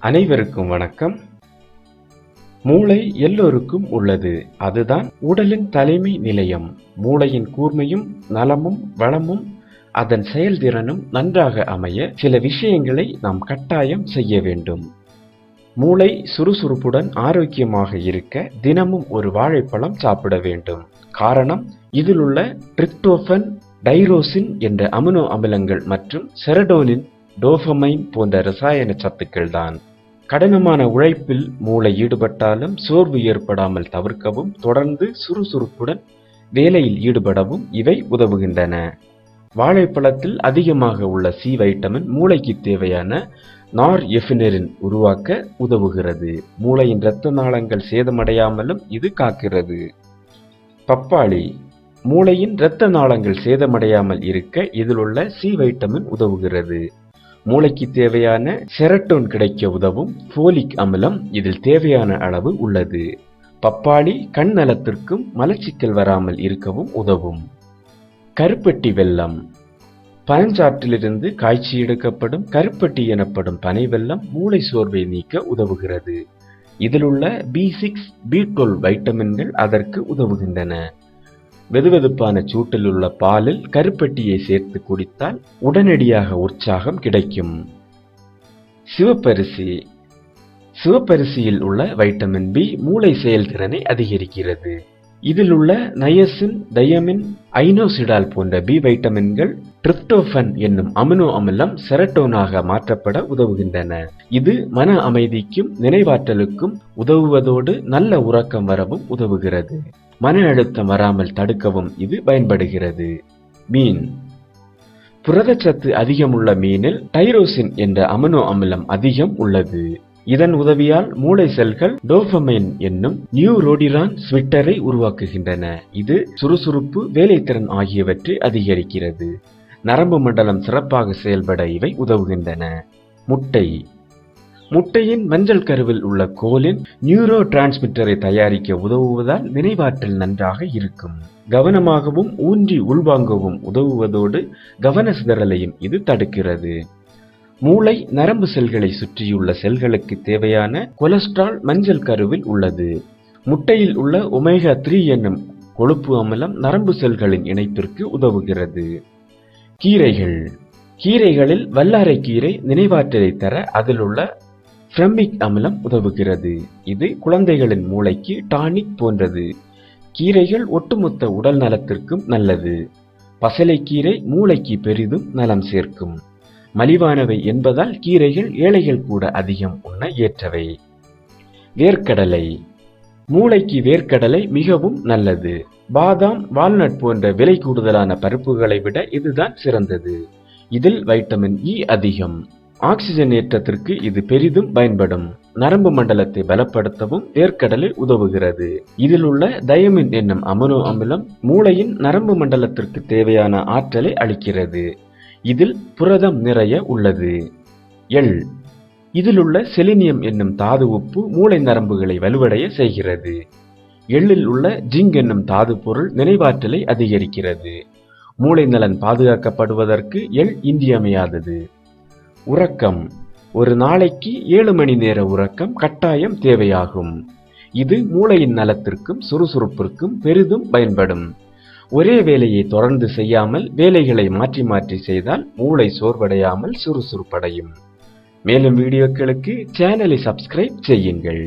அனைவருக்கும் வணக்கம். மூளை எல்லோருக்கும் உள்ளது. அதுதான் உடலின் தலைமை நிலையம். மூளையின் கூர்மையும் நலமும் வளமும் அதன் செயல்திறனும் நன்றாக அமைய சில விஷயங்களை நாம் கட்டாயம் செய்ய வேண்டும். மூளை சுறுசுறுப்புடன் ஆரோக்கியமாக இருக்க தினமும் ஒரு வாழைப்பழம் சாப்பிட வேண்டும். காரணம் இதில் உள்ள டிரிப்டோபன் டைரோசின் என்ற அமினோ அமிலங்கள் மற்றும் செரடோனின் டோஃபமைன் போன்ற ரசாயன சத்துக்கள் தான் கடினமான உழைப்பில் மூளை ஈடுபட்டாலும் சோர்வு ஏற்படாமல் தவிர்க்கவும் தொடர்ந்து சுறுசுறுப்புடன் வேலையில் ஈடுபடவும் இவை உதவுகின்றன. வாழைப்பழத்தில் அதிகமாக உள்ள சி வைட்டமின் மூளைக்கு தேவையான நார் எஃபினரின் உருவாக்க உதவுகிறது. மூளையின் இரத்த நாளங்கள் சேதமடையாமலும் இது காக்கிறது. பப்பாளி. மூளையின் இரத்த நாளங்கள் சேதமடையாமல் இருக்க இதில் உள்ள சி வைட்டமின் உதவுகிறது. மூளைக்கு தேவையான செரட்டோன் கிடைக்க உதவும் ஃபோலிக் அமிலம் இதில் தேவையான அளவு உள்ளது. பப்பாளி கண் நலத்திற்கும் மலச்சிக்கல் வராமல் இருக்கவும் உதவும். கருப்பட்டி வெல்லம். பனஞ்சாற்றிலிருந்து காய்ச்சி எடுக்கப்படும் கருப்பட்டி எனப்படும் பனை வெல்லம் மூளை சோர்வை நீக்க உதவுகிறது. இதில் உள்ள பி சிக்ஸ் பி டுவெல் வைட்டமின்கள் அதற்கு உதவுகின்றன. வெதுவெதுப்பான சூட்டில் உள்ள பாலில் கருப்பட்டியை சேர்த்து குடித்தால் உடனடியாக உற்சாகம் கிடைக்கும். சிவப்பரிசி. சிவப்பரிசியில் உள்ள வைட்டமின் பி மூளை செயல்திறனை அதிகரிக்கிறது. இதில் உள்ள நயசின் டயமின் ஐனோசிடால் போன்ற பி வைட்டமின்கள் டிரிப்டோபன் என்னும் அமினோ அமிலம் செரட்டோனாக மாற்றப்பட உதவுகின்றன. இது மன அமைதிக்கும் நினைவாற்றலுக்கும் உதவுவதோடு நல்ல உறக்கம் வரவும் உதவுகிறது. மன அழுத்தம் வராமல் தடுக்கவும் இது பயன்படுகிறது. மீன். புரதச்சத்து அதிகமுள்ள மீனில் டைரோசின் என்ற அமினோ அமிலம் அதிகம் உள்ளது. இதன் உதவியால் மூளை செல்கள் டோபமைன் என்னும் நியூரோடிரான் ஸ்விட்டரை உருவாக்குகின்றன. இது சுறுசுறுப்பு வேலைத்திறன் ஆகியவற்றை அதிகரிக்கிறது. நரம்பு மண்டலம் சிறப்பாக செயல்பட இவை உதவுகின்றன. முட்டை. முட்டையின் மஞ்சள் கருவில் உள்ள கோலின் நியூரோ டிரான்ஸ்மிட்டரை தயாரிக்க உதவுவதால் நினைவாற்றல் நன்றாக இருக்கும். கவனமாகவும் ஊன்றி உள்வாங்கவும் உதவுவதோடு கவன சிதறலையும் இது தடுக்கிறது. மூளை நரம்பு செல்களை சுற்றியுள்ள செல்களுக்கு தேவையான கொலஸ்ட்ரால் மஞ்சள் கருவில் உள்ளது. முட்டையில் உள்ள ஒமேகா த்ரீ என்னும் கொழுப்பு அமிலம் நரம்பு செல்களின் இணைப்பிற்கு உதவுகிறது. கீரைகள். கீரைகளில் வல்லாரை கீரை நினைவாற்றலை தர அதில் உள்ள ஸ்ட்ரெமிக் அமிலம் உதவுகிறது. இது குழந்தைகளின் மூளைக்கு டானிக் போன்றது. கீரைகள் ஒட்டுமொத்த உடல் நலத்திற்கும் நல்லது. பசலைக்கீரை மூளைக்கு பெரிதும் நலம் சேர்க்கும். மலிவானவை என்பதால் கீரைகள் ஏழைகள் கூட அதிகம் உண்ண ஏற்றவை. வேர்க்கடலை. மூளைக்கு வேர்க்கடலை மிகவும் நல்லது. பாதாம் வால்நட் போன்ற விலை கூடுதலான பருப்புகளை விட இதுதான் சிறந்தது. இதில் வைட்டமின் இ அதிகம். ஆக்சிஜன் ஏற்றத்திற்கு இது பெரிதும் பயன்படும். நரம்பு மண்டலத்தை பலப்படுத்தவும் வேர்க்கடலை உதவுகிறது. இதில் உள்ள தயமின் என்னும் அமினோ அமிலம் மூளையின் நரம்பு மண்டலத்திற்கு தேவையான ஆற்றலை அளிக்கிறது. இதில் புரதம் நிறைய உள்ளது. எள் இதில் உள்ள செலினியம் என்னும் தாது உப்பு மூளை நரம்புகளை வலுவடைய செய்கிறது. எள்ளில் உள்ள ஜிங்க் என்னும் தாது பொருள் நினைவாற்றலை அதிகரிக்கிறது. மூளை நலன் பாதுகாக்கப்படுவதற்கு எள் இன்றியமையாதது. உறக்கம். ஒரு நாளைக்கு ஏழு மணி நேர உறக்கம் கட்டாயம் தேவையாகும். இது மூளையின் நலத்திற்கும் சுறுசுறுப்பிற்கும் பெரிதும் பயன்படும். ஒரே வேலையை தொடர்ந்து செய்யாமல் வேலைகளை மாற்றி மாற்றி செய்தால் மூளை சோர்வடையாமல் சுறுசுறுப்படையும். மேலும் வீடியோக்களுக்கு சேனலை சப்ஸ்கிரைப் செய்யுங்கள்.